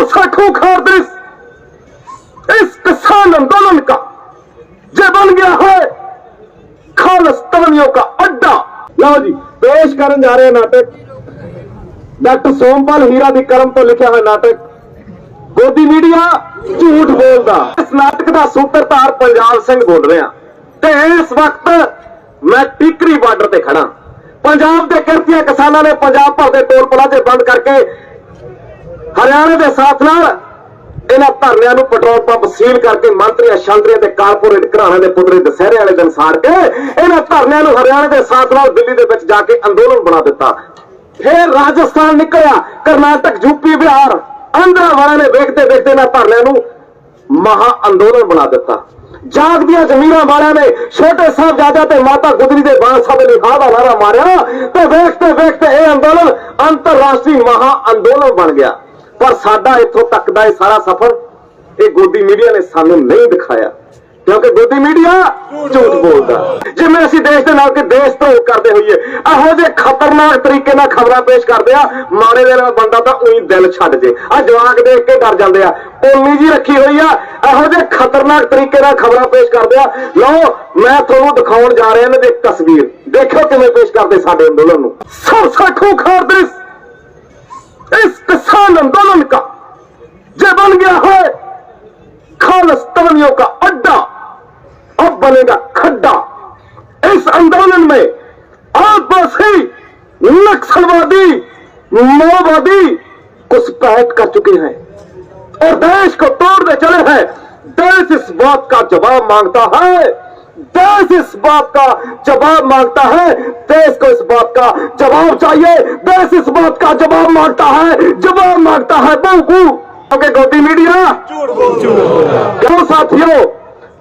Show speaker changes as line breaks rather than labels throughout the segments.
सबसे खूंखार दृश्य इस किसान आंदोलन का जो बन गया है खालिस्तानियों का अड्डा ਲਓ ਜੀ ਪੇਸ਼ ਕਰਨ ਜਾ ਰਹੇ ਹਾਂ ਨਾਟਕ ਡਾਕਟਰ ਸੋਮਪਾਲ ਹੀਰਾ ਦੀ ਕਲਮ ਤੋਂ ਲਿਖਿਆ ਹੋਇਆ ਨਾਟਕ ਗੋਦੀ ਮੀਡੀਆ ਝੂਠ ਬੋਲਦਾ ਇਸ ਨਾਟਕ ਦਾ ਸੂਤਰਧਾਰ ਪੰਜਾਬ ਸਿੰਘ ਬੋਲ ਰਿਹਾ ਤੇ ਇਸ ਵਕਤ ਮੈਂ ਟਿਕਰੀ ਬਾਰਡਰ ਤੇ ਖੜਾ ਪੰਜਾਬ ਦੇ ਕਿਰਤੀਆਂ ਕਿਸਾਨਾਂ ਨੇ ਪੰਜਾਬ ਭਰ ਦੇ ਟੋਲ ਪਲਾਜ਼ੇ ਬੰਦ ਕਰਕੇ ਹਰਿਆਣਾ ਦੇ ਸਾਥ ਨਾਲ ਇਹਨਾਂ ਧਰਨਿਆਂ ਨੂੰ ਪੈਟਰੋਲ ਪੰਪ ਸੀਲ ਕਰਕੇ ਮੰਤਰੀਆਂ ਸ਼ਾਂਤਰੀਆਂ ਤੇ ਕਾਰਪੋਰੇਟ ਘਰਾਣਿਆਂ ਦੇ ਪੁੱਤਰੇ ਦਸਹਿਰੇ ਵਾਲੇ ਦਿਨ ਸਾੜ ਕੇ ਇਹਨਾਂ ਧਰਨਿਆਂ ਨੂੰ ਹਰਿਆਣਾ ਦੇ ਸਾਥ ਨਾਲ ਦਿੱਲੀ ਦੇ ਵਿੱਚ ਜਾ ਕੇ ਅੰਦੋਲਨ ਬਣਾ ਦਿੱਤਾ। ਫਿਰ ਰਾਜਸਥਾਨ ਨਿਕਲਿਆ, ਕਰਨਾਟਕ ਯੂਪੀ ਬਿਹਾਰ, ਆਂਧਰਾ ਵਾਲਿਆਂ ਨੇ ਵੇਖਦੇ ਵੇਖਦੇ ਇਹਨਾਂ ਧਰਨਿਆਂ ਨੂੰ ਮਹਾ ਅੰਦੋਲਨ ਬਣਾ ਦਿੱਤਾ। ਜਾਗ ਦੀਆਂ ਜ਼ਮੀਰਾਂ ਵਾਲਿਆਂ ਨੇ ਛੋਟੇ ਸਾਹਿਬਜ਼ਾਦਾ ਤੇ ਮਾਤਾ ਗੁਜਰੀ ਦੇ ਬਾਦਸ਼ਾਹ ਦੇ ਲਿਖਾ ਦਾ ਨਾਰਾ ਮਾਰਿਆ ਤੇ ਵੇਖਦੇ ਵੇਖਦੇ ਇਹ ਅੰਦੋਲਨ ਅੰਤਰਰਾਸ਼ਟਰੀ ਮਹਾ ਅੰਦੋਲਨ ਬਣ ਗਿਆ। ਪਰ ਸਾਡਾ ਇੱਥੋਂ ਤੱਕ ਦਾ ਇਹ ਸਾਰਾ ਸਫ਼ਰ, ਇਹ ਗੋਦੀ ਮੀਡੀਆ ਨੇ ਸਾਨੂੰ ਨਹੀਂ ਦਿਖਾਇਆ। ਕਿਉਂਕਿ ਗੋਦੀ ਮੀਡੀਆ ਝੂਠ ਬੋਲਦਾ। ਜਿਵੇਂ ਅਸੀਂ ਦੇਸ਼ ਦੇ ਨਾਲ ਕਿ ਦੇਸ਼ ਧਰੋਹ ਕਰਦੇ ਹੋਈਏ, ਇਹੋ ਜਿਹੇ ਖਤਰਨਾਕ ਤਰੀਕੇ ਨਾਲ ਖਬਰਾਂ ਪੇਸ਼ ਕਰਦੇ ਆ, ਮਾੜੇ ਦੇ ਨਾਲ ਬੰਦਾ ਤਾਂ ਉਹੀ ਦਿਲ ਛੱਡ ਜੇ। ਆ ਜਵਾਕ ਦੇਖ ਕੇ ਡਰ ਜਾਂਦੇ ਆ। ਉਮੀ ਜੀ ਰੱਖੀ ਹੋਈ ਆ, ਇਹੋ ਜਿਹੇ ਖਤਰਨਾਕ ਤਰੀਕੇ ਨਾਲ ਖਬਰਾਂ ਪੇਸ਼ ਕਰਦੇ ਆ। ਲਓ, ਮੈਂ ਤੁਹਾਨੂੰ ਦਿਖਾਉਣ ਜਾ ਰਿਹਾ ਇਹਨਾਂ ਦੀ ਤਸਵੀਰ। ਦੇਖੋ ਕਿਵੇਂ ਪੇਸ਼ ਕਰਦੇ ਸਾਡੇ ਅੰਦੋਲਨ ਨੂੰ। ਸਭ ਸੇ ਖੂੰਖਾਰ ਦ੍ਰਿਸ਼। इस किसान आंदोलन का जो बन गया है खालिस्तानियों का अड्डा अब बनेगा खड्डा इस आंदोलन में आपसी नक्सलवादी माओवादी घुसपैठ कर चुके हैं और देश को तोड़ते चले हैं देश इस बात का जवाब मांगता है देश इस बात का जवाब मांगता है देश को इस बात का जवाब चाहिए देश इस बात का जवाब मांगता है जवाब मांगता है बहु ओके गोदी मीडिया ਕਿਉਂ ਸਾਥੀਓ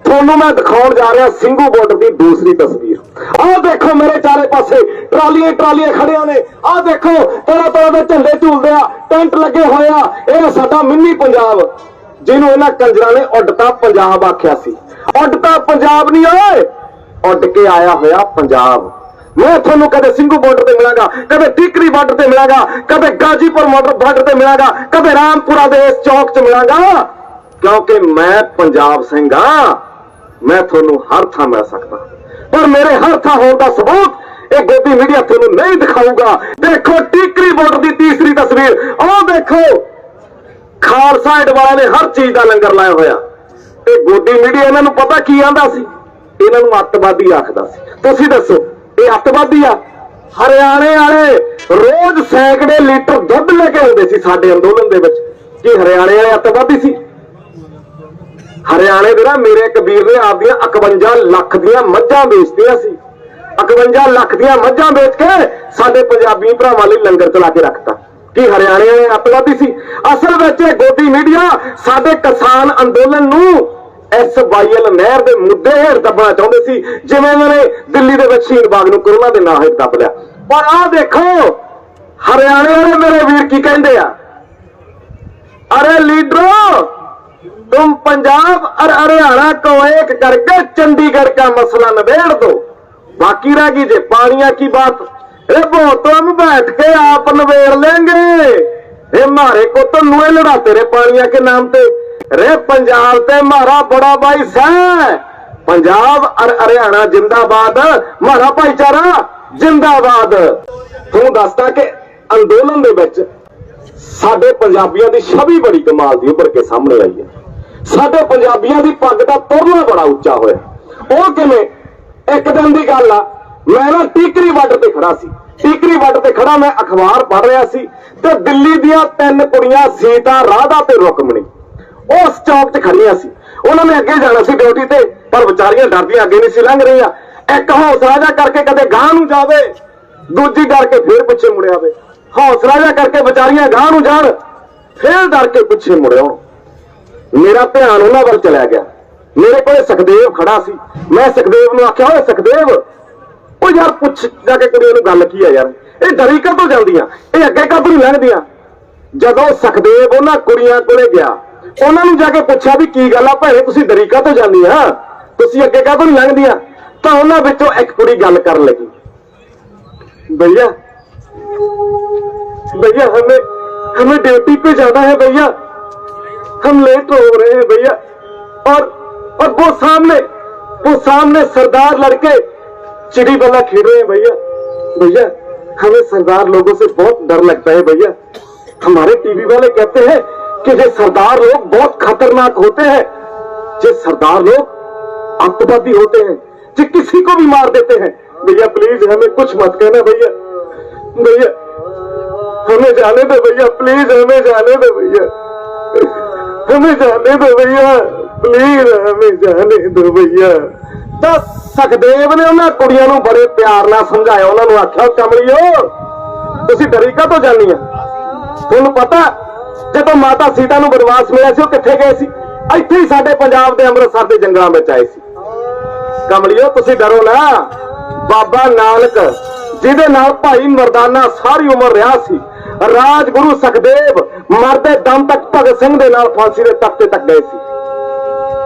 ਤੁਹਾਨੂੰ ਮੈਂ ਦਿਖਾਉਣ ਜਾ ਰਿਹਾ ਸਿੰਘੂ ਬਾਰਡਰ ਦੀ ਦੂਸਰੀ ਤਸਵੀਰ ਆਹ ਦੇਖੋ ਮੇਰੇ ਚਾਰੇ ਪਾਸੇ ਟਰਾਲੀਆਂ ਟਰਾਲੀਆਂ ਖੜੀਆਂ ਨੇ ਆਹ ਦੇਖੋ ਤਰ੍ਹਾਂ ਤਰ੍ਹਾਂ ਦੇ ਝੰਡੇ ਝੂਲਦੇ ਆ ਟੈਂਟ ਲੱਗੇ ਹੋਏ ਆ ਇਹ ਸਾਡਾ ਮਿੰਨੀ ਪੰਜਾਬ ਜਿਹਨੂੰ ਇਹਨਾਂ ਕੰਜਰਾਂ ਨੇ ਉੱਡਤਾ ਪੰਜਾਬ ਆਖਿਆ ਸੀ। ਉੱਡਤਾ ਪੰਜਾਬ ਨਹੀਂ ਓਏ। ਉੱਡ ਕੇ ਆਇਆ ਹੋਇਆ ਪੰਜਾਬ। ਮੈਂ ਤੁਹਾਨੂੰ ਕਦੇ ਸਿੰਘੂ ਬਾਰਡਰ ਤੇ ਮਿਲਾਂਗਾ, ਕਦੇ ਟਿਕਰੀ ਬਾਰਡਰ ਤੇ ਮਿਲਾਂਗਾ, ਕਦੇ ਗਾਜੀਪੁਰ ਬਾਰਡਰ ਤੇ ਮਿਲਾਂਗਾ, ਕਦੇ ਰਾਮਪੁਰਾ ਦੇ ਇਸ ਚੌਕ 'ਚ ਮਿਲਾਂਗਾ। ਕਿਉਂਕਿ ਮੈਂ ਪੰਜਾਬ ਸਿੰਘ ਆ ਮੈਂ ਤੁਹਾਨੂੰ ਹਰ ਥਾਂ ਮਿਲ ਸਕਦਾ। ਪਰ ਮੇਰੇ ਹਰ ਥਾਂ ਹੋਣ ਦਾ ਸਬੂਤ ਇਹ ਗੋਦੀ ਮੀਡੀਆ ਤੁਹਾਨੂੰ ਨਹੀਂ ਦਿਖਾਊਗਾ। ਦੇਖੋ ਟਿਕਰੀ ਬਾਰਡਰ ਦੀ ਤੀਸਰੀ ਤਸਵੀਰ। ਆਹ ਦੇਖੋ। ਖਾਲਸਾ ਏਡ ਵਾਲਿਆਂ ਨੇ ਹਰ ਚੀਜ਼ ਦਾ ਲੰਗਰ ਲਾਇਆ ਹੋਇਆ। ਤੇ ਗੋਦੀ ਮੀਡੀਆ ਇਹਨਾਂ ਨੂੰ ਪਤਾ ਕੀ ਆਂਦਾ ਸੀ? ਇਹਨਾਂ ਨੂੰ ਅੱਤਵਾਦੀ ਆਖਦਾ ਸੀ। ਤੁਸੀਂ ਦੱਸੋ, ਇਹ ਅੱਤਵਾਦੀ ਆ? ਹਰਿਆਣੇ ਵਾਲੇ ਰੋਜ਼ ਸੈਂਕੜੇ ਲੀਟਰ ਦੁੱਧ ਲੈ ਕੇ ਆਉਂਦੇ ਸੀ ਸਾਡੇ ਅੰਦੋਲਨ ਦੇ ਵਿੱਚ। ਕਿ ਹਰਿਆਣੇ ਵਾਲੇ ਅੱਤਵਾਦੀ ਸੀ? ਹਰਿਆਣੇ ਦੇ ਨਾ ਮੇਰੇ ਕਬੀਰ ਨੇ ਆਪਦੀਆਂ 51 ਲੱਖ ਦੀਆਂ ਮੱਝਾਂ ਵੇਚਦੀਆਂ ਸੀ। 51 ਲੱਖ ਦੀਆਂ ਮੱਝਾਂ ਵੇਚ ਕੇ ਸਾਡੇ ਪੰਜਾਬੀ ਭਰਾਵਾਂ ਲਈ ਲੰਗਰ ਚਲਾ ਕੇ ਰੱਖਤਾ। ਕੀ ਹਰਿਆਣੇ ਵਾਲੇ ਅੱਤਵਾਦੀ ਸੀ ਅਸਲ ਵਿੱਚ ਇਹ ਗੋਦੀ ਮੀਡੀਆ ਸਾਡੇ ਕਿਸਾਨ ਅੰਦੋਲਨ ਨੂੰ ਐਸਵਾਈਐਲ ਨਹਿਰ ਦੇ ਮੁੱਦੇ ਹੇਠ ਦੱਬਣਾ ਚਾਹੁੰਦੇ ਸੀ ਜਿਵੇਂ ਉਹਨਾਂ ਨੇ ਦਿੱਲੀ ਦੇ ਵਿੱਚ ਸ਼ਹੀਦ ਬਾਗ ਨੂੰ ਕਰੋਨਾ ਦੇ ਨਾਂ ਹੇਠ ਦੱਬ ਲਿਆ ਪਰ ਆਹ ਦੇਖੋ ਹਰਿਆਣੇ ਵਾਲੇ ਮੇਰੇ ਵੀਰ ਕੀ ਕਹਿੰਦੇ ਆ अरे लीडरो तुम पंजाब और हरियाणा को एक करके चंडीगढ़ का मसला निबेड़ दो बाकी रह गई जे पानिया की बात ए वो तो हम बैठ के आप निबेड़ लेंगे ए मारे को तो नुए लड़ाते रहे पानिया के नाम पे रे पंजाब ते मारा बड़ा भाई सह पंजाब और हरियाणा जिंदाबाद मारा भाईचारा जिंदाबाद तू दसता कि ਅੰਦੋਲਨ ਦੇ ਵਿੱਚ ਸਾਡੇ ਪੰਜਾਬੀਆਂ ਦੀ ਛਵੀ ਬੜੀ ਕਮਾਲ ਦੀ ਉੱਭਰ ਕੇ ਸਾਹਮਣੇ ਆਈ ਹੈ ਸਾਡੇ ਪੰਜਾਬੀਆਂ ਦੀ ਪੱਗ ਦਾ ਤੁਰਲਾ ਬੜਾ ਉੱਚਾ ਹੋਇਆ ਉਹ ਕਿਵੇਂ ਇੱਕ ਦਿਨ ਦੀ ਗੱਲ ਆ ਮੈਂ ਨਾ ਟੀਕਰੀ ਬਾਰਡਰ ਤੇ ਖੜਾ ਸੀ ਟੀਕਰੀ ਬਾਰਡਰ ਤੇ ਖੜਾ ਮੈਂ ਅਖਬਾਰ ਪੜ੍ਹ ਰਿਹਾ ਸੀ ਤੇ ਦਿੱਲੀ ਦੀਆਂ ਤਿੰਨ ਕੁੜੀਆਂ ਸੀਤਾ ਰਾਧਾ ਤੇ ਰੁਕਮਣੀ ਉਸ ਚੌਕ 'ਚ ਖੜੀਆਂ ਸੀ। ਉਹਨਾਂ ਨੇ ਅੱਗੇ ਜਾਣਾ ਸੀ ਡਿਊਟੀ ਤੇ, ਪਰ ਵਿਚਾਰੀਆਂ ਡਰਦੀਆਂ ਅੱਗੇ ਨਹੀਂ ਸੀ ਲੰਘ ਰਹੀਆਂ। ਇੱਕ ਹੌਸਲਾ ਜਾ ਕਰਕੇ ਕਦੇ ਗਾਂ ਨੂੰ ਜਾਵੇ, ਦੂਜੀ ਡਰ ਕੇ ਫੇਰ ਪਿੱਛੇ ਮੁੜ ਆਵੇ ਹੌਸਲਾ ਜਾ ਕਰਕੇ ਵਿਚਾਰੀਆਂ ਗਾਂ ਨੂੰ ਜਾਣ, ਫੇਰ ਡਰ ਕੇ ਪਿੱਛੇ ਮੁੜ ਮੇਰਾ ਧਿਆਨ ਉਹਨਾਂ ਵੱਲ ਚਲਾ ਗਿਆ। ਮੇਰੇ ਕੋਲੇ ਸੁਖਦੇਵ ਖੜਾ ਸੀ। ਮੈਂ ਸੁਖਦੇਵ ਨੂੰ ਆਖਿਆ, ਓਏ ਸੁਖਦੇਵ ਉਹ ਯਾਰ ਪੁੱਛ ਜਾ ਕੇ ਕੁੜੀਆਂ ਨੂੰ ਗੱਲ ਕੀ ਆ ਯਾਰ ਇਹ ਡਰੀ ਕਦੋਂ ਜਾਂਦੀਆਂ ਇਹ ਅੱਗੇ ਕਦੋਂ ਨਹੀਂ ਲੰਘਦੀਆਂ ਜਦੋਂ ਸੁਖਦੇਵ ਉਹਨਾਂ ਕੁੜੀਆਂ ਕੋਲੇ ਗਿਆ ਉਹਨਾਂ ਨੂੰ ਜਾ ਕੇ ਪੁੱਛਿਆ ਵੀ ਕੀ ਗੱਲ ਆ ਭੈਣੇ ਤੁਸੀਂ ਡਰੀ ਕਾਹਤੋਂ ਜਾਂਦੀਆਂ ਤੁਸੀਂ ਅੱਗੇ ਕਾਹਤੋਂ ਨਹੀਂ ਲੰਘਦੀਆਂ ਤਾਂ ਉਹਨਾਂ ਵਿੱਚੋਂ ਇੱਕ ਕੁੜੀ ਗੱਲ ਕਰਨ ਲੱਗੀ भैया भैया हमें हमें ड्यूटी पे जाना है भैया हम लेट हो रहे हैं भैया और और वो सामने वो सामने सरदार लड़के चिड़ी बल्ला खेल रहे हैं भैया। भैया, हमें सरदार लोगों से बहुत डर लगता है भैया। हमारे टीवी वाले कहते हैं कि ये सरदार लोग बहुत खतरनाक होते हैं ये सरदार लोग आतंकवादी होते हैं, जो किसी को भी मार देते हैं। भैया प्लीज़ हमें कुछ मत कहना भैया। भैया, हमें जाने दो भैया प्लीज़ हमें जाने दो भैया। हमें जाने दो भैया प्लीज़ हमें जाने दो भैया। ਤਾਂ ਸੁਖਦੇਵ ਨੇ ਉਹਨਾਂ ਕੁੜੀਆਂ ਨੂੰ ਬੜੇ ਪਿਆਰ ਨਾਲ ਸਮਝਾਇਆ, ਉਹਨਾਂ ਨੂੰ ਆਖਿਆ ਕਮਲਿਓ ਤੁਸੀਂ ਡਰੀ ਕਾ ਤੋਂ ਜਾਨੀ ਆ ਤੁਹਾਨੂੰ ਪਤਾ, ਜਦੋਂ ਮਾਤਾ ਸੀਤਾ ਨੂੰ ਬਨਵਾਸ ਮਿਲਿਆ ਸੀ, ਉਹ ਕਿੱਥੇ ਗਏ ਸੀ? ਇੱਥੇ ਹੀ ਸਾਡੇ ਪੰਜਾਬ ਦੇ ਅੰਮ੍ਰਿਤਸਰ ਦੇ ਜੰਗਲਾਂ ਵਿੱਚ ਆਏ ਸੀ। ਕਮਲਿਓ ਤੁਸੀਂ ਡਰੋ ਨਾ। ਬਾਬਾ ਨਾਨਕ, ਜਿਹਦੇ ਨਾਲ ਭਾਈ ਮਰਦਾਨਾ ਸਾਰੀ ਉਮਰ ਰਿਹਾ ਸੀ, ਰਾਜਗੁਰੂ ਸੁਖਦੇਵ ਮਰਦੇ ਦਮ ਤੱਕ ਭਗਤ ਸਿੰਘ ਦੇ ਨਾਲ ਫਾਂਸੀ ਦੇ ਤਖਤੇ ਤੱਕ ਗਏ ਸੀ।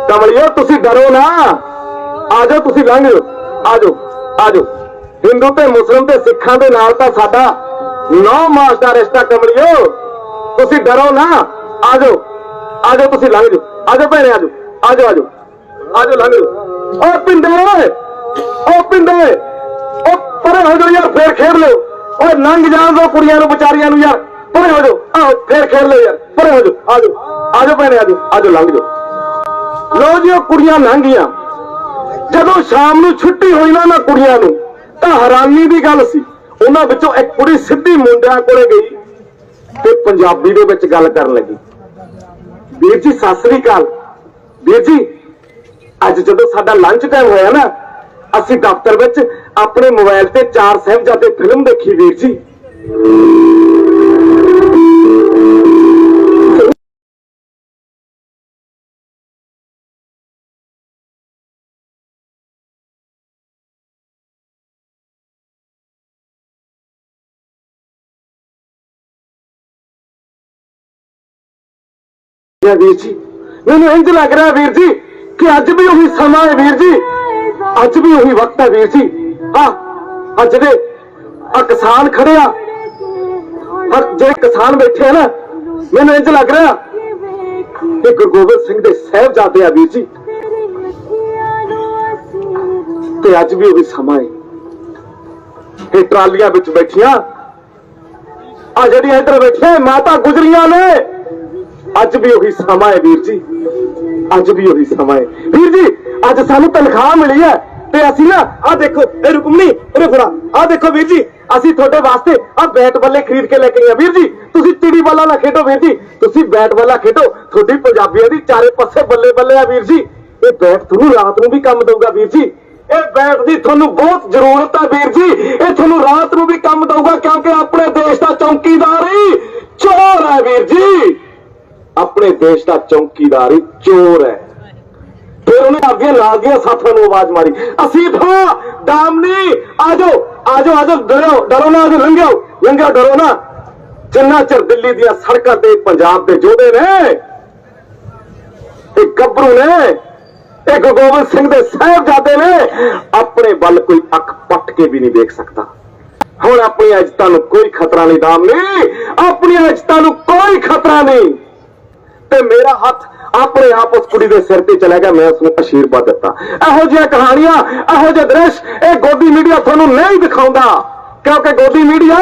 ਕਮਲਿਓ ਤੁਸੀਂ ਡਰੋ ਨਾ। ਆ ਜਾਓ, ਤੁਸੀਂ ਲੰਘ ਜਾਓ। ਆ ਜਾਓ ਆ ਜਾਓ। ਹਿੰਦੂ ਤੇ ਮੁਸਲਮ ਤੇ ਸਿੱਖਾਂ ਦੇ ਨਾਲ ਤਾਂ ਸਾਡਾ ਨੌ ਮਾਸ ਦਾ ਰਿਸ਼ਤਾ ਕਮਲਿਓ। ਤੁਸੀਂ ਡਰੋ ਨਾ। ਆ ਜਾਓ ਆ ਜਾਓ, ਤੁਸੀਂ ਲੰਘ ਜਾਓ। ਆ ਜਾਓ ਭੈਣੇ, ਆ ਜਾਓ। ਆ ਜਾਓ ਆ ਜਾਓ। ਆ ਜਾਓ, ਲੰਘ ਜਾਓ। ਓ ਪਿੰਡੇ ਓ ਪਿੰਡੇ ਓ ਪਰੇ ਹੋ ਜਾਓ ਯਾਰ, ਫੇਰ ਖੇਡ ਲਓ। ਓਏ ਲੰਘ ਜਾਣ ਦੋ ਕੁੜੀਆਂ ਨੂੰ, ਵਿਚਾਰੀਆਂ ਨੂੰ ਯਾਰ। ਪਰੇ ਹੋ ਜਾਓ। ਆਓ ਫੇਰ ਖੇਡ ਲਓ ਯਾਰ। ਪਰੇ ਹੋ ਜਾਓ। ਆ ਜਾਓ। ਆ ਜਾਓ ਭੈਣੇ, ਆ ਜਾਓ। ਆ ਜਾਓ, ਲੰਘ ਜਾਓ। ਲੋ ਜੀ ਉਹ ਕੁੜੀਆਂ ਲੰਘ ਗਈਆਂ। ਜਦੋਂ ਸ਼ਾਮ ਨੂੰ ਛੁੱਟੀ ਹੋਈ ਨਾ ਉਹਨਾਂ ਕੁੜੀਆਂ ਨੂੰ, ਤਾਂ ਹੈਰਾਨੀ ਦੀ ਗੱਲ ਸੀ। ਉਹਨਾਂ ਵਿੱਚੋਂ ਇੱਕ ਕੁੜੀ ਸਿੱਧੀ ਮੁੰਡਿਆਂ ਕੋਲੇ ਗਈ ਤੇ ਪੰਜਾਬੀ ਦੇ ਵਿੱਚ ਗੱਲ ਕਰਨ ਲੱਗੀ। ਵੀਰ ਜੀ, ਸਤਿ ਸ੍ਰੀ ਅਕਾਲ। ਵੀਰ ਜੀ, ਅੱਜ ਜਦੋਂ ਸਾਡਾ ਲੰਚ ਟਾਈਮ ਹੋਇਆ ਨਾ, ਅਸੀਂ ਦਫ਼ਤਰ ਵਿੱਚ ਆਪਣੇ ਮੋਬਾਈਲ ਤੇ ਚਾਰ ਸਾਹਿਬਜ਼ਾਦੇ ਫਿਲਮ ਦੇਖੀ, ਵੀਰ ਜੀ। ਯਾ ਵੀਰ ਜੀ। ਮੈਨੂੰ ਇੰਜ ਲੱਗ ਰਿਹਾ ਵੀਰ ਜੀ ਕਿ ਅੱਜ ਵੀ ਉਹੀ ਸਮਾਂ ਹੈ ਵੀਰ ਜੀ। ਅੱਜ ਵੀ ਉਹੀ ਵਕਤ ਹੈ ਵੀਰ ਜੀ। ਆ ਅੱਜ ਦੇ ਆ ਕਿਸਾਨ ਖੜੇ ਆ। ਔਰ ਜਿਹੜੇ ਕਿਸਾਨ ਬੈਠੇ ਆ ਨਾ, ਮੈਨੂੰ ਇੰਜ ਲੱਗ ਰਿਹਾ ਕਿ ਗੁਰੂ ਗੋਬਿੰਦ ਸਿੰਘ ਦੇ ਸਹਿਬਜ਼ਾਦੇ ਆ ਵੀਰ ਜੀ। ਤੇ ਅੱਜ ਵੀ ਉਹੀ ਸਮਾਂ ਹੈ। ਇਹ ਟਰਾਲੀਆਂ ਵਿੱਚ ਬੈਠੀਆਂ। ਆ ਜਿਹੜੀਆਂ ਇੱਧਰ ਬੈਠੀਆਂ ਮਾਤਾ ਗੁਜਰੀਆਂ ਨੇ। ਅੱਜ ਵੀ ਉਹੀ ਸਮਾਂ ਹੈ ਵੀਰ ਜੀ। ਅੱਜ ਵੀ ਉਹੀ ਸਮਾਂ ਹੈ। ਵੀਰ ਜੀ, ਅੱਜ ਸਾਨੂੰ ਤਨਖਾਹ ਮਿਲੀ ਹੈ ਤੇ ਅਸੀਂ ਨਾ ਆ ਦੇਖੋ, ਇਹ ਰੁਕਮਣੀ ਉਰੇ ਫੜਾ। ਆ ਦੇਖੋ ਵੀਰ ਜੀ, ਅਸੀਂ ਤੁਹਾਡੇ ਵਾਸਤੇ ਆ ਬੈਟ ਬੱਲੇ ਖਰੀਦ ਕੇ ਲੈ ਕੇ ਆਏ ਵੀਰ ਜੀ, ਤੁਸੀਂ ਚਿੜੀ ਬੱਲਾ ਨਾ ਖੇਡੋ ਵੀਰ ਜੀ। ਤੁਸੀਂ ਬੈਟ ਬੱਲਾ ਖੇਡੋ, ਤੁਹਾਡੀ ਪੰਜਾਬੀਆਂ ਦੀ ਚਾਰੇ ਪਾਸੇ ਬੱਲੇ ਬੱਲੇ ਆ ਵੀਰ ਜੀ। ਇਹ ਬੈਟ ਤੁਹਾਨੂੰ ਰਾਤ ਨੂੰ ਵੀ ਕੰਮ ਦਊਗਾ ਵੀਰ ਜੀ। ਇਹ ਬੈਟ ਦੀ ਤੁਹਾਨੂੰ ਬਹੁਤ ਜ਼ਰੂਰਤ ਹੈ ਵੀਰ ਜੀ। ਇਹ ਤੁਹਾਨੂੰ ਰਾਤ ਨੂੰ ਵੀ ਕੰਮ ਦਊਗਾ ਕਿਉਂਕਿ ਆਪਣੇ ਦੇਸ਼ ਦਾ ਚੌਕੀਦਾਰ ਹੀ ਚੋਰ ਹੈ ਵੀਰ ਜੀ। ਆਪਣੇ ਦੇਸ਼ ਦਾ ਚੌਕੀਦਾਰ ਹੀ ਚੋਰ ਹੈ। ਫਿਰ ਉਹਨੇ ਅੱਗੇ ਲਾ ਦੀਆਂ ਸਾਥਾਂ ਨੂੰ ਆਵਾਜ਼ ਮਾਰੀ ਅਸੀਫਾ ਦਾਮਨੀ ਆਜੋ ਆਜੋ ਆਜੋ ਡਰੋ ਡਰੋ ਨਾ ਆਜੋ ਲੰਘਿਓ ਲੰਘਿਓ, ਡਰੋ ਨਾ। ਜਿੰਨਾ ਚਿਰ ਦਿੱਲੀ ਦੀਆਂ ਸੜਕਾਂ ਤੇ ਪੰਜਾਬ ਦੇ ਯੋਧੇ ਨੇ ਇਹ ਗੱਭਰੂ ਨੇ ਇਹ ਗੁਰੂ ਗੋਬਿੰਦ ਸਿੰਘ ਦੇ ਸਾਹਿਬਜ਼ਾਦੇ ਨੇ, ਆਪਣੇ ਵੱਲ ਕੋਈ ਅੱਖ ਪੱਟ ਕੇ ਵੀ ਨਹੀਂ ਦੇਖ ਸਕਦਾ। ਹੁਣ ਆਪਣੀ ਇੱਜ਼ਤਾਂ ਨੂੰ ਕੋਈ ਖਤਰਾ ਨਹੀਂ ਦਾਮ ਨਹੀਂ ਆਪਣੀਆਂ ਇੱਜ਼ਤਾਂ ਨੂੰ ਕੋਈ ਖਤਰਾ ਨਹੀਂ। ਤੇ ਮੇਰਾ ਹੱਥ ਆਪਣੇ ਆਪ ਉਸ ਕੁੜੀ ਦੇ ਸਿਰ ਤੇ ਚਲਾ ਗਿਆ, ਮੈਂ ਉਸ ਨੂੰ ਅਸ਼ੀਰਵਾਦ ਦਿੱਤਾ। ਇਹੋ ਜਿਹੀਆਂ ਕਹਾਣੀਆਂ, ਇਹੋ ਜਿਹੇ ਦ੍ਰਿਸ਼ ਇਹ ਗੋਦੀ ਮੀਡੀਆ ਤੁਹਾਨੂੰ ਨਹੀਂ ਦਿਖਾਉਂਦਾ, ਕਿਉਂਕਿ ਗੋਦੀ ਮੀਡੀਆ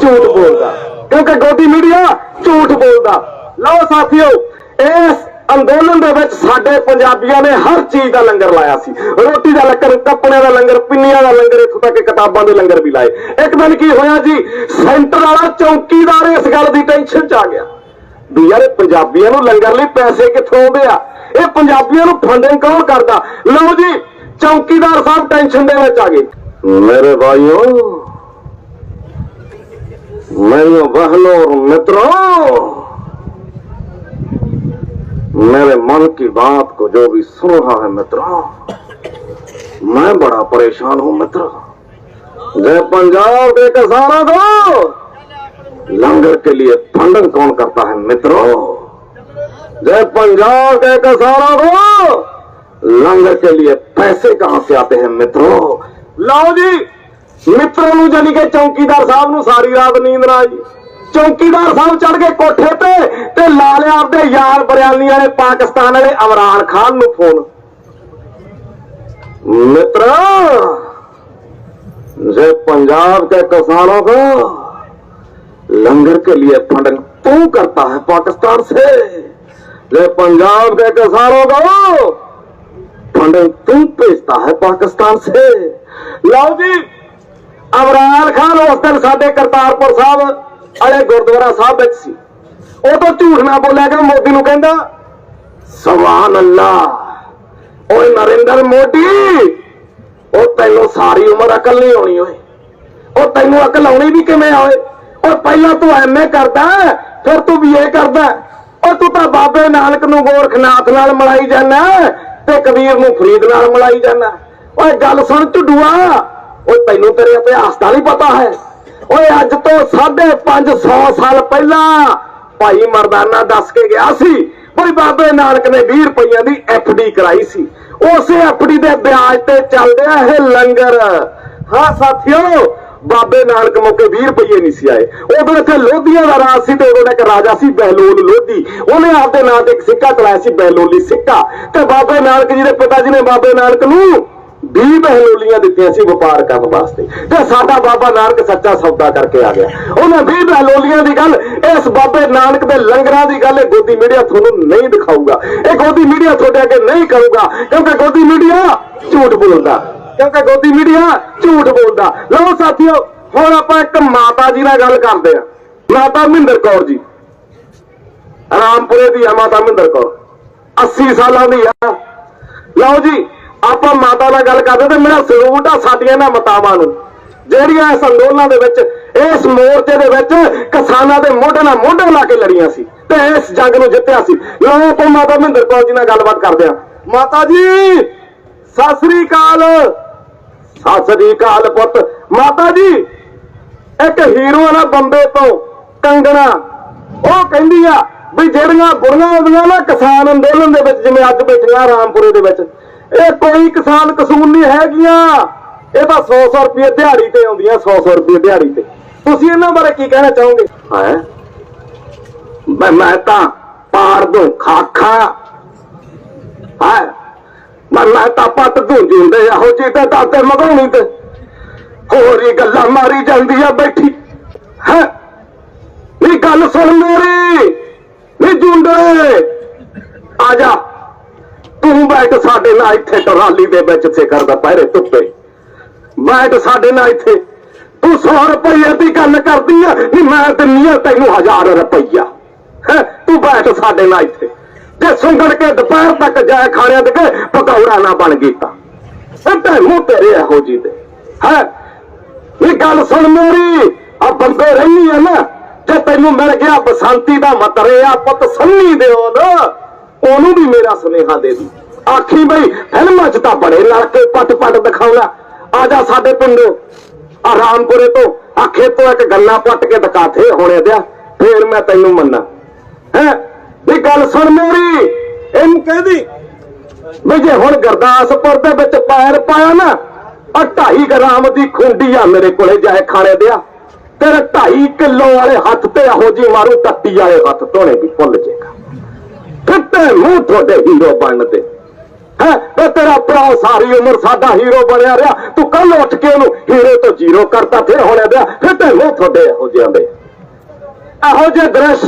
ਝੂਠ ਬੋਲਦਾ। ਕਿਉਂਕਿ ਗੋਦੀ ਮੀਡੀਆ ਝੂਠ ਬੋਲਦਾ। ਲਓ ਸਾਥੀਓ, ਇਸ ਅੰਦੋਲਨ ਦੇ ਵਿੱਚ ਸਾਡੇ ਪੰਜਾਬੀਆਂ ਨੇ ਹਰ ਚੀਜ਼ ਦਾ ਲੰਗਰ ਲਾਇਆ ਸੀ। ਰੋਟੀ ਦਾ ਲੰਗਰ, ਕੱਪੜਿਆਂ ਦਾ ਲੰਗਰ, ਪਿੰਨੀਆਂ ਦਾ ਲੰਗਰ, ਇੱਥੋਂ ਤੱਕ ਕਿਤਾਬਾਂ ਦੇ ਲੰਗਰ ਵੀ ਲਾਏ। ਇੱਕ ਦਿਨ ਕੀ ਹੋਇਆ ਜੀ? ਸੈਂਟਰ ਵਾਲਾ ਚੌਕੀਦਾਰ ਇਸ ਗੱਲ ਦੀ ਟੈਨਸ਼ਨ 'ਚ ਆ ਗਿਆ। ਵੀ ਯਾਰ ਪੰਜਾਬੀਆਂ ਨੂੰ ਲੰਗਰ ਲਈ ਪੈਸੇ ਕਿੱਥੋਂ ਆਉਂਦੇ ਆ? ਇਹ ਪੰਜਾਬੀਆਂ ਨੂੰ ਫੰਡਿੰਗ ਕੌਣ ਕਰਦਾ? ਲਓ ਜੀ, ਚੌਕੀਦਾਰ ਸਾਹਿਬ ਟੈਨਸ਼ਨ ਦੇ ਵਿੱਚ ਆ ਗਏ। ਮੇਰੇ ਭਾਈਓ ਮੇਰੇ ਬਹਨੋ ਔਰ ਮਿੱਤਰੋ मेरे मन की बात को जो भी सुन रहा है मित्रों मैं बड़ा परेशान हूं मित्र जय पंजाब के किसानों के लिए फंडिंग कौन करता है मित्रों जय पंजाब के किसानों को लंगर के लिए पैसे कहां से आते हैं मित्रों ਲਓ ਜੀ ਮਿੱਤਰਾਂ ਨੂੰ ਜਾਨੀ ਕਿ ਚੌਕੀਦਾਰ ਸਾਹਿਬ ਨੂੰ ਸਾਰੀ ਰਾਤ ਨੀਂਦ ਨਾ ਆਈ ਚੌਕੀਦਾਰ ਸਾਹਿਬ ਚੜ ਕੇ ਕੋਠੇ ਤੇ ਤੇ ਲਾ ਲਿਆ ਆਪਦੇ ਯਾਰ ਬਰਿਆਲੀ ਵਾਲੇ ਪਾਕਿਸਤਾਨ ਵਾਲੇ ਇਮਰਾਨ ਖਾਨ ਨੂੰ ਫੋਨ मित्र जे पंजाब के किसानों को लंगर के लिए फंडिंग तू करता है पाकिस्तान से जे पंजाब के किसानों को फंडिंग तू भेजता है पाकिस्तान से ਲਓ ਜੀ ਅਮਰਾਨ ਖਾਨ ਉਸ ਦਿਨ ਸਾਡੇ ਕਰਤਾਰਪੁਰ ਸਾਹਿਬ ਵਾਲੇ ਗੁਰਦੁਆਰਾ ਸਾਹਿਬ ਵਿੱਚ ਸੀ ਉਹ ਤਾਂ ਝੂਠ ਨਾ ਬੋਲਿਆ ਕਿ ਮੋਦੀ ਨੂੰ ਕਹਿੰਦਾ ਸੁਭਾਨ ਅੱਲਾ ਓਏ ਨਰਿੰਦਰ ਮੋਦੀ ਉਹ ਤੈਨੂੰ ਸਾਰੀ ਉਮਰ ਅਕਲ ਨਹੀਂ ਆਉਣੀ ਓਏ ਉਹ ਤੈਨੂੰ ਅਕਲ ਆਉਣੀ ਵੀ ਕਿਵੇਂ ਆ ਓਏ ਉਹ ਪਹਿਲਾਂ ਤੂੰ ਐਮਏ ਕਰਦਾ, ਫਿਰ ਤੂੰ ਬੀਏ ਕਰਦਾ। ਉਹ ਤੂੰ ਤਾਂ ਬਾਬੇ ਨਾਨਕ ਨੂੰ ਗੋਰਖਨਾਥ ਨਾਲ ਮਲਾਈ ਜਾਂਦਾ ਤੇ ਕਬੀਰ ਨੂੰ ਫਰੀਦ ਨਾਲ ਮਲਾਈ ਜਾਂਦਾ। ਓਏ ਗੱਲ ਸੁਣ ਝੁੱਡੂਆ, ਓਏ ਤੈਨੂੰ ਤੇਰੇ ਇਤਿਹਾਸ ਦਾ ਨਹੀਂ ਪਤਾ ਹੈ। ਓਏ ਅੱਜ ਤੋਂ 550 ਸਾਲ ਪਹਿਲਾਂ ਭਾਈ ਮਰਦਾਨਾ ਦੱਸ ਕੇ ਗਿਆ ਸੀ ਕੋਈ ਬਾਬੇ ਨਾਨਕ ਨੇ 20 ਰੁਪਈਆਂ ਦੀ ਡੀ ਕਰਾਈ ਸੀ। ਉਸੇ ਡੀ ਦੇ ਵਿਆਜ ਤੇ ਚੱਲਦਿਆ ਇਹ ਲੰਗਰ। ਹਾਂ ਸਾਥੀਓ ਬਾਬੇ ਨਾਨਕ ਮੌਕੇ 20 ਰੁਪਏ ਨਹੀਂ ਸੀ ਆਏ। ਉਦੋਂ ਇੱਥੇ ਲੋਧੀਆਂ ਦਾ ਰਾਜ ਸੀ ਤੇ ਉਦੋਂ ਇੱਕ ਰਾਜਾ ਸੀ ਬਹਿਲੋਲ ਲੋਧੀ। ਉਹਨੇ ਆਪਦੇ ਨਾਂ ਤੇ ਇੱਕ ਸਿੱਕਾ ਚਲਾਇਆ ਸੀ, ਬਹਿਲੋਲੀ ਸਿੱਕਾ। ਤੇ ਬਾਬੇ ਨਾਨਕ ਜੀ ਦੇ ਪਿਤਾ ਜੀ ਨੇ ਬਾਬੇ ਨਾਨਕ ਨੂੰ 20 ਬਹਿਲੋਲੀਆਂ ਦਿੱਤੀਆਂ ਸੀ ਵਪਾਰ ਕਰਨ ਵਾਸਤੇ। ਤੇ ਸਾਡਾ ਬਾਬਾ ਨਾਨਕ ਸੱਚਾ ਸੌਦਾ ਕਰਕੇ ਆ ਗਿਆ। ਉਹਨੇ 20 ਬਹਿਲੋਲੀਆਂ ਦੀ ਗੱਲ, ਇਸ ਬਾਬੇ ਨਾਨਕ ਦੇ ਲੰਗਰਾਂ ਦੀ ਗੱਲ ਇਹ ਗੋਦੀ ਮੀਡੀਆ ਤੁਹਾਨੂੰ ਨਹੀਂ ਦਿਖਾਊਗਾ। ਇਹ ਗੋਦੀ ਮੀਡੀਆ ਤੁਹਾਡੇ ਅੱਗੇ ਨਹੀਂ ਕਰੂਗਾ, ਕਿਉਂਕਿ ਗੋਦੀ ਮੀਡੀਆ ਝੂਠ ਬੋਲਦਾ। ਕਿਉਂਕਿ ਗੋਦੀ ਮੀਡੀਆ ਝੂਠ ਬੋਲਦਾ। ਲਓ ਸਾਥੀਓ, ਹੁਣ ਆਪਾਂ ਇੱਕ ਮਾਤਾ ਜੀ ਨਾਲ ਗੱਲ ਕਰਦੇ ਆ ਮਾਤਾ ਮਹਿੰਦਰ ਕੌਰ ਜੀ। ਰਾਮਪੁਰੇ ਦੀ ਆ ਮਾਤਾ ਮਹਿੰਦਰ ਕੌਰ। 80 ਸਾਲਾਂ ਦੀ ਆ। ਲਓ ਜੀ, ਆਪਾਂ ਮਾਤਾ ਨਾਲ ਗੱਲ ਕਰਦੇ ਤੇ ਮੇਰਾ ਸਲੂਟ ਆ ਸਾਡੀਆਂ ਇਹਨਾਂ ਮਾਤਾਵਾਂ ਨੂੰ। ਜਿਹੜੀਆਂ ਇਸ ਅੰਦੋਲਨਾਂ ਦੇ ਵਿੱਚ, ਇਸ ਮੋਰਚੇ ਦੇ ਵਿੱਚ ਕਿਸਾਨਾਂ ਦੇ ਮੋਢੇ ਨਾਲ ਮੋਢੇ ਲਾ ਕੇ ਲੜੀਆਂ ਸੀ ਤੇ ਇਸ ਜੰਗ ਨੂੰ ਜਿੱਤਿਆ ਸੀ। ਲਓ ਆਪਾਂ ਮਾਤਾ ਮਹਿੰਦਰ ਕੌਰ ਜੀ ਨਾਲ ਗੱਲਬਾਤ ਕਰਦੇ ਆ ਮਾਤਾ ਜੀ, ਸਤਿ ਸ੍ਰੀ ਅਕਾਲ। ਸਤਿ ਸ੍ਰੀ ਅਕਾਲ ਪੁੱਤ। ਮਾਤਾ ਜੀ, ਇੱਕ ਹੀਰੋ ਆ ਨਾ ਬੰਬੇ ਤੋਂ ਕੰਗਣਾ। ਉਹ ਕਹਿੰਦੀ ਆ ਵੀ ਜਿਹੜੀਆਂ ਬੁੜੀਆਂ ਆਉਂਦੀਆਂ ਨਾ ਕਿਸਾਨ ਅੰਦੋਲਨ ਦੇ ਵਿੱਚ, ਜਿਵੇਂ ਅੱਜ ਬੈਠੀਆਂ ਰਾਮਪੁਰੇ ਦੇ ਵਿੱਚ, ਇਹ ਕੋਈ ਕਿਸਾਨ ਕਸੂਨ ਨਹੀਂ ਹੈਗੀਆਂ। ਇਹ ਤਾਂ 100 100 ਰੁਪਏ ਦਿਹਾੜੀ ਤੇ ਆਉਂਦੀਆਂ 100 100 ਰੁਪਏ ਦਿਹਾੜੀ ਤੇ। ਤੁਸੀਂ ਇਹਨਾਂ ਬਾਰੇ ਕੀ ਕਹਿਣਾ ਚਾਹੋਗੇ? ਹੈ? ਮੈਂ ਤਾਂ ਪਾਰ ਦੋ, ਖਾਖਾ। ਮੈਂ ਤਾਂ ਪੱਟ ਦੂੰ ਜਿੰਦੇ ਇਹੋ ਜਿਹੀ ਤੇ ਦਾਤੇ ਮਗਾਉਣੀ ਤੇ ਹੋਰ ਹੀ ਗੱਲਾਂ ਮਾਰੀ ਜਾਂਦੀ ਆ ਬੈਠੀ। ਹੈ? ਨੀ ਗੱਲ ਸੁਣ ਮੇਰੀ, ਨੀ ਜੁੰਡੇ ਆ ਜਾ। ਤੂੰ ਬੈਠ ਸਾਡੇ ਨਾਲ ਇੱਥੇ ਟਰਾਲੀ ਦੇ ਵਿੱਚ ਸਿਖਰ ਦਾ ਪਹਿਰੇ ਧੁੱਪੇ। ਬੈਠ ਸਾਡੇ ਨਾਲ ਇੱਥੇ। ਤੂੰ 100 ਰੁਪਏ ਦੀ ਗੱਲ ਕਰਦੀ ਆ, ਨੀ ਮੈਂ ਦਿੰਨੀ ਆ ਤੈਨੂੰ 1000 ਰੁਪਈਆ। ਹੈ? ਤੂੰ ਬੈਠ ਸਾਡੇ ਨਾਲ ਇੱਥੇ। ਜੇ ਸੁੰਗੜ ਕੇ ਦੁਪਹਿਰ ਤੱਕ ਜਾਏ ਖਾਣਿਆਂ ਦੇ ਕੇ ਪਕੌੜਾ ਨਾ ਬਣ ਗਈ ਤਾਂ। ਸੱਟੇ ਮੂੰਹ ਤੇਰੇ ਇਹੋ ਜੀ ਦੇ ਹੈ? ਇਹ ਗੱਲ ਸੁਣ ਮੇਰੀ ਆ ਬੰਦੇ ਰਹਿਣੀ ਆ ਨਾ, ਜੇ ਤੈਨੂੰ ਮਿਲ ਗਿਆ ਬਸੰਤੀ ਦਾ ਮਤਰਿਆ ਪੁੱਤ ਸੰਨੀ ਦਿਓ ਨਾ। ਉਹਨੂੰ ਵੀ ਮੇਰਾ ਸੁਨੇਹਾ ਦੇ ਦੀ। ਆਖੀ ਬਈ, ਫਿਲਮਾਂ 'ਚ ਤਾਂ ਬੜੇ ਲੜਕੇ ਪੱਟ ਪੱਟ ਦਿਖਾਉਣਾ ਆ। ਜਾ ਸਾਡੇ ਪਿੰਡੋਂ। ਆ ਰਾਮਪੁਰੇ ਤੋਂ, ਆਖੇ ਤੋਂ ਇੱਕ ਗੱਲਾਂ ਪੱਟ ਕੇ ਦਿਖਾਥੇ ਹੋਣੇ ਦਿਆ। ਫੇਰ ਮੈਂ ਤੈਨੂੰ ਮੰਨਾਂ। ਹੈ? ਇਹ ਗੱਲ ਸੁਣ ਮੇਰੀ। ਇਹਨੂੰ ਕਹਿਦੀ ਵੀ ਜੇ ਹੁਣ ਗੁਰਦਾਸਪੁਰ ਦੇ ਵਿੱਚ ਪੈਰ ਪਾਇਆ ਨਾ ਆ ਢਾਈ ਗ੍ਰਾਮ ਦੀ ਖੁੰਡੀ ਆ ਮੇਰੇ ਕੋਲੇ ਜਾਏ ਖਾਣੇ ਦਿਆ। ਤੇਰੇ 2.5 ਕਿਲੋ ਵਾਲੇ ਹੱਥ ਤੇ ਇਹੋ ਜੀ ਮਾਰੂ ਟੱਟੀ ਵਾਲੇ ਹੱਥ ਧੋਣੇ ਵੀ ਭੁੱਲ ਜੇਗਾ ਫਿੱਟੇ ਮੂੰਹ ਤੁਹਾਡੇ ਹੀਰੋ ਬਣਦੇ ਹੈ, ਤੇ ਤੇਰਾ ਭਰਾ ਸਾਰੀ ਉਮਰ ਸਾਡਾ ਹੀਰੋ ਬਣਿਆ ਰਿਹਾ। ਤੂੰ ਕੱਲ ਉੱਠ ਕੇ ਉਹਨੂੰ ਹੀਰੋ ਤੋਂ ਜ਼ੀਰੋ ਕਰਤਾ ਫਿਰ ਹੋਣੇ ਦਿਆ। ਫਿੱਟੇ ਮੂੰਹ ਤੁਹਾਡੇ ਇਹੋ ਜਿਹੇ ਦੇ। ਇਹੋ ਜਿਹੇ ਦ੍ਰਿਸ਼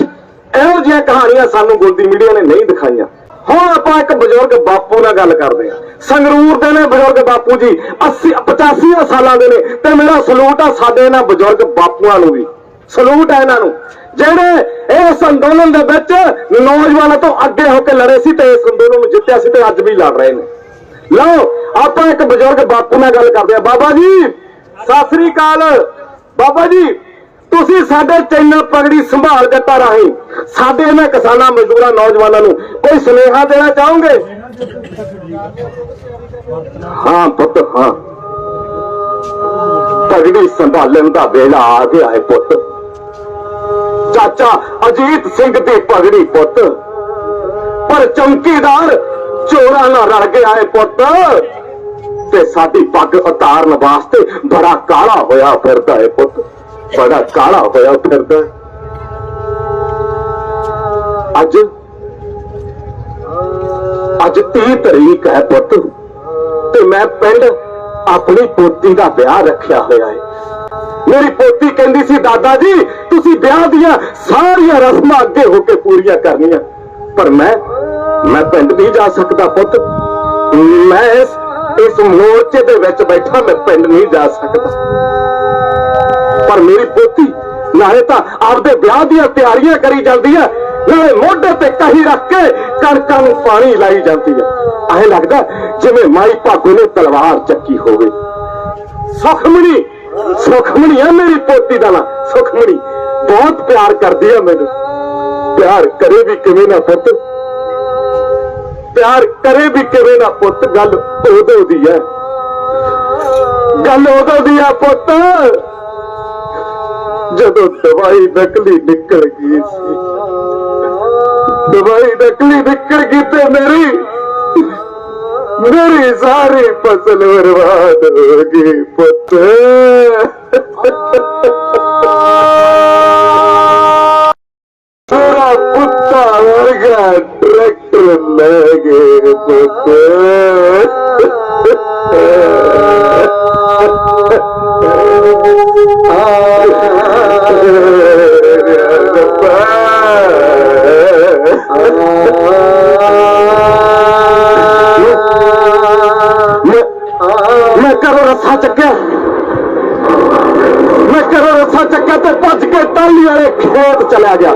ਇਹੋ ਜਿਹੀਆਂ ਕਹਾਣੀਆਂ ਸਾਨੂੰ ਗੋਦੀ ਮੀਡੀਆ ਨੇ ਨਹੀਂ ਦਿਖਾਈਆਂ। ਹੁਣ ਆਪਾਂ ਇੱਕ ਬਜ਼ੁਰਗ ਬਾਪੂ ਨਾਲ ਗੱਲ ਕਰਦੇ ਹਾਂ। ਸੰਗਰੂਰ ਦੇ ਨੇ ਬਜ਼ੁਰਗ ਬਾਪੂ ਜੀ 80 85 ਸਾਲਾਂ ਦੇ ਨੇ ਤੇ ਮੇਰਾ ਸਲੂਟ ਆ ਸਾਡੇ ਇਹਨਾਂ ਬਜ਼ੁਰਗ ਬਾਪੂਆਂ ਨੂੰ ਵੀ। ਸਲੂਟ ਹੈ ਇਹਨਾਂ ਨੂੰ। ਜਿਹੜੇ ਇਸ ਅੰਦੋਲਨ ਦੇ ਵਿੱਚ ਨੌਜਵਾਨਾਂ ਤੋਂ ਅੱਗੇ ਹੋ ਕੇ ਲੜੇ ਸੀ ਤੇ ਇਸ ਅੰਦੋਲਨ ਨੂੰ ਜਿੱਤਿਆ ਸੀ ਤੇ ਅੱਜ ਵੀ ਲੜ ਰਹੇ ਨੇ। ਲਓ, ਆਪਾਂ ਇੱਕ ਬਜ਼ੁਰਗ ਬਾਪੂ ਨਾਲ ਗੱਲ ਕਰਦੇ ਆ ਬਾਬਾ ਜੀ, ਸਤਿ ਸ੍ਰੀ ਅਕਾਲ। ਬਾਬਾ ਜੀ ਤੁਸੀਂ ਸਾਡੇ ਚੈਨਲ ਪਗੜੀ ਸੰਭਾਲ ਗੱਟਾ ਰਾਹੀਂ। ਸਾਡੇ ਇਹਨਾਂ ਕਿਸਾਨਾਂ, ਮਜ਼ਦੂਰਾਂ, ਨੌਜਵਾਨਾਂ ਨੂੰ ਕੋਈ ਸੁਨੇਹਾ ਦੇਣਾ ਚਾਹੋਗੇ? ਹਾਂ, ਪੁੱਤ, ਹਾਂ। ਪਗੜੀ ਸੰਭਾਲਣ ਦਾ ਵੇਲਾ ਆ ਗਿਆ ਹੈ ਪੁੱਤ। ਚਾਚਾ ਅਜੀਤ ਸਿੰਘ ਦੀ ਪਗੜੀ ਪੁੱਤ। ਪਰ ਚੌਂਕੀਦਾਰ ਚੋਰਾਂ ਨਾਲ ਰਲ ਗਿਆ ਹੈ ਪੁੱਤ। ਤੇ ਸਾਡੀ ਪੱਗ ਉਤਾਰਨ ਵਾਸਤੇ ਬੜਾ ਕਾਲਾ ਹੋਇਆ ਫਿਰਦਾ ਹੈ ਪੁੱਤ। ਬੜਾ ਕਾਲਾ ਹੋਇਆ ਫਿਰਦਾ। ਅੱਜ ਅੱਜ 30 ਤਰੀਕ ਹੈ ਪੁੱਤ, ਤੇ ਮੈਂ ਪਿੰਡ ਆਪਣੀ ਪੋਤੀ ਦਾ ਵਿਆਹ ਰੱਖਿਆ ਹੋਇਆ ਹੈ। ਮੇਰੀ ਪੋਤੀ ਕਹਿੰਦੀ ਸੀ, ਦਾਦਾ ਜੀ, ਤੁਸੀਂ ਵਿਆਹ ਦੀਆਂ ਸਾਰੀਆਂ ਰਸਮਾਂ ਅੱਗੇ ਹੋ ਕੇ ਪੂਰੀਆਂ ਕਰਨੀਆਂ। ਪਰ ਮੈਂ ਮੈਂ ਪਿੰਡ ਨਹੀਂ ਜਾ ਸਕਦਾ ਪੁੱਤ। ਮੈਂ ਇਸ ਮੋਰਚੇ ਦੇ ਵਿੱਚ ਬੈਠਾ, ਮੈਂ ਪਿੰਡ ਨਹੀਂ ਜਾ ਸਕਦਾ। ਪਰ ਮੇਰੀ ਪੋਤੀ ਨਾਲੇ ਤਾਂ ਆਪਦੇ ਵਿਆਹ ਦੀਆਂ ਤਿਆਰੀਆਂ ਕਰੀ ਜਾਂਦੀ ਹੈ। ਨਾਲੇ ਮੋਢੇ ਤੇ ਕਹੀ ਰੱਖ ਕੇ ਕਣਕਾਂ ਨੂੰ ਪਾਣੀ ਲਾਈ ਜਾਂਦੀ ਹੈ। ਐਂ ਲੱਗਦਾ ਜਿਵੇਂ ਮਾਈ ਭਾਗੋ ਨੇ ਤਲਵਾਰ ਚੱਕੀ ਹੋਵੇ। ਸੁਖਮਣੀ ਸੁਖਮਣੀ ਹੈ ਮੇਰੀ ਪੋਤੀ ਦਾ ਨਾਂ। ਸੁਖਮਣੀ, ਬਹੁਤ ਪਿਆਰ ਕਰਦੀ ਹੈ ਮੈਨੂੰ। ਪਿਆਰ ਕਰੇ ਵੀ ਕਿਵੇਂ ਨਾ ਪੁੱਤ। ਪਿਆਰ ਕਰੇ ਵੀ ਕਿਵੇਂ ਨਾ ਪੁੱਤ, ਗੱਲ ਉਦੋਂ ਦੀ ਹੈ। ਗੱਲ ਉਦੋਂ ਦੀ ਆ ਪੁੱਤ। ਜਦੋਂ ਦਵਾਈ ਨਕਲੀ ਨਿਕਲ ਗਈ ਸੀ। ਦਵਾਈ ਨਕਲੀ ਨਿਕਲ ਗਈ ਤੇ ਮੇਰੀ ਮੇਰੀ ਸਾਰੀ ਫਸਲ ਬਰਬਾਦ ਹੋ ਗਈ ਪੁੱਤ। ਤੇਰਾ ਪੁੱਤਾ ਵਰਗਾ ਟਰੈਕਟਰ ਲੈ ਗਏ ਮੈਂ ਮੈਂ ਕਰੋ ਰੱਸਾ ਚੱਕਿਆ। ਮੈਂ ਕਰੋ ਰੱਸਾ ਚੱਕਿਆ ਤੇ ਭੱਜ ਕੇ ਟਾਲੀ ਵਾਲੇ ਖੇਤ ਚਲਾ ਗਿਆ।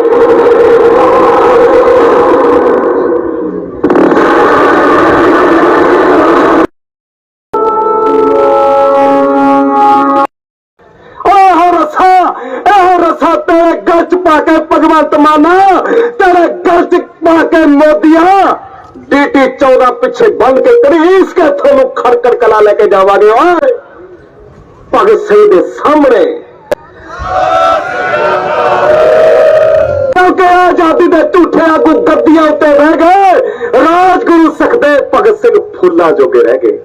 ਉਹ ਰਸਾ ਇਹ ਰਸਾ ਤੇਰੇ ਗਲ ਪਾ ਕੇ ਭਗਵੰਤ ਮਾਨਾ ਪਾ ਕੇ ਮੋਦੀਆ, ਡੀਟੀ 14 ਪਿੱਛੇ ਬੰਦ ਕੇ ਕਰੀਸ ਕੇ ਤੁਹਾਨੂੰ ਖੜਕੜ ਕਲਾ ਲੈ ਕੇ ਜਾਵਾਂਗੇ, ਓਏ। ਭਗਤ ਸਿੰਘ ਦੇ ਸਾਹਮਣੇ। ਕਿਉਂਕਿ ਆਜ਼ਾਦੀ ਦੇ ਝੂਠੇ ਆਗੂ ਗੱਦੀਆਂ ਉੱਤੇ ਰਹਿ ਗਏ। ਰਾਜਗੁਰੂ ਸਖਦੇ ਭਗਤ ਸਿੰਘ ਫੁੱਲਾਂ ਜੋਗੇ ਰਹਿ ਗਏ।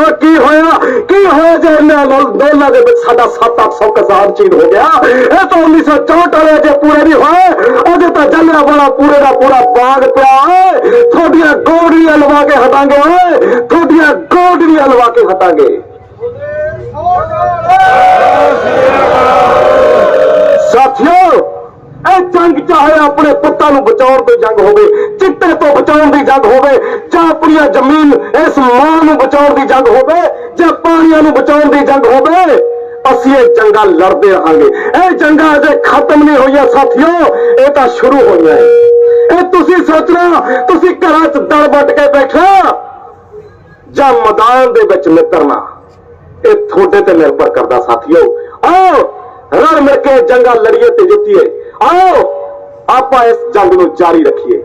ਔਰ ਕੀ ਹੋਇਆ? ਕੀ ਹੋਇਆ ਜੇ ਇਹਨਾਂ ਨਾਲ ਦੋਨਾਂ ਦੇ ਵਿੱਚ ਸਾਡਾ 7-800 ਕਿਸਾਨ ਚੀਨ ਹੋ ਗਿਆ? ਇਹ ਤਾਂ 1964 ਵਾਲੇ ਜੇ ਪੂਰੇ ਨਹੀਂ ਹੋਏ, ਉਹਦੇ ਤਾਂ ਜੱਲਿਆਂ ਵਾਲਾ ਪੂਰੇ ਦਾ ਪੂਰਾ ਬਾਗ ਪਿਆ ਓਏ ਤੁਹਾਡੀਆਂ ਗੋੜੀਆਂ ਲਵਾ ਕੇ ਹਟਾਂਗੇ ਓਏ। ਤੁਹਾਡੀਆਂ ਗੋੜੀਆਂ ਲਵਾ ਕੇ ਹਟਾਂਗੇ। ਆਪਣੇ ਪੁੱਤਾਂ ਨੂੰ ਬਚਾਉਣ ਦੀ ਜੰਗ ਹੋਵੇ ਚਿੱਟੇ ਤੋਂ ਬਚਾਉਣ ਦੀ ਜੰਗ ਹੋਵੇ, ਜਾਂ ਆਪਣੀਆਂ ਜ਼ਮੀਨ ਇਸ ਮਾਂ ਨੂੰ ਬਚਾਉਣ ਦੀ ਜੰਗ ਹੋਵੇ, ਜਾਂ ਪਾਣੀਆਂ ਨੂੰ ਬਚਾਉਣ ਦੀ ਜੰਗ ਹੋਵੇ, ਅਸੀਂ ਇਹ ਜੰਗਾਂ ਲੜਦੇ ਰਹਾਂਗੇ। ਇਹ ਜੰਗਾਂ ਅਜੇ ਖਤਮ ਨਹੀਂ ਹੋਈਆਂ, ਸਾਥੀਓ, ਇਹ ਤਾਂ ਸ਼ੁਰੂ ਹੋਈਆਂ ਹੈ। ਇਹ ਤੁਸੀਂ ਸੋਚਣਾ ਤੁਸੀਂ ਘਰਾਂ 'ਚ ਦਲ ਵੱਟ ਕੇ ਬੈਠਣਾ ਜਾਂ ਮੈਦਾਨ ਦੇ ਵਿੱਚ ਨਿਕਲਣਾ ਇਹ ਤੁਹਾਡੇ ਤੇ ਨਿਰਭਰ ਕਰਦਾ, ਸਾਥੀਓ। ਆਓ, ਰਲ ਮਿਲ ਕੇ ਜੰਗਾਂ ਲੜੀਏ ਤੇ ਜਿੱਤੀਏ। ਆਓ ਆਪਾਂ ਇਸ ਜੰਗ ਨੂੰ ਜਾਰੀ ਰੱਖੀਏ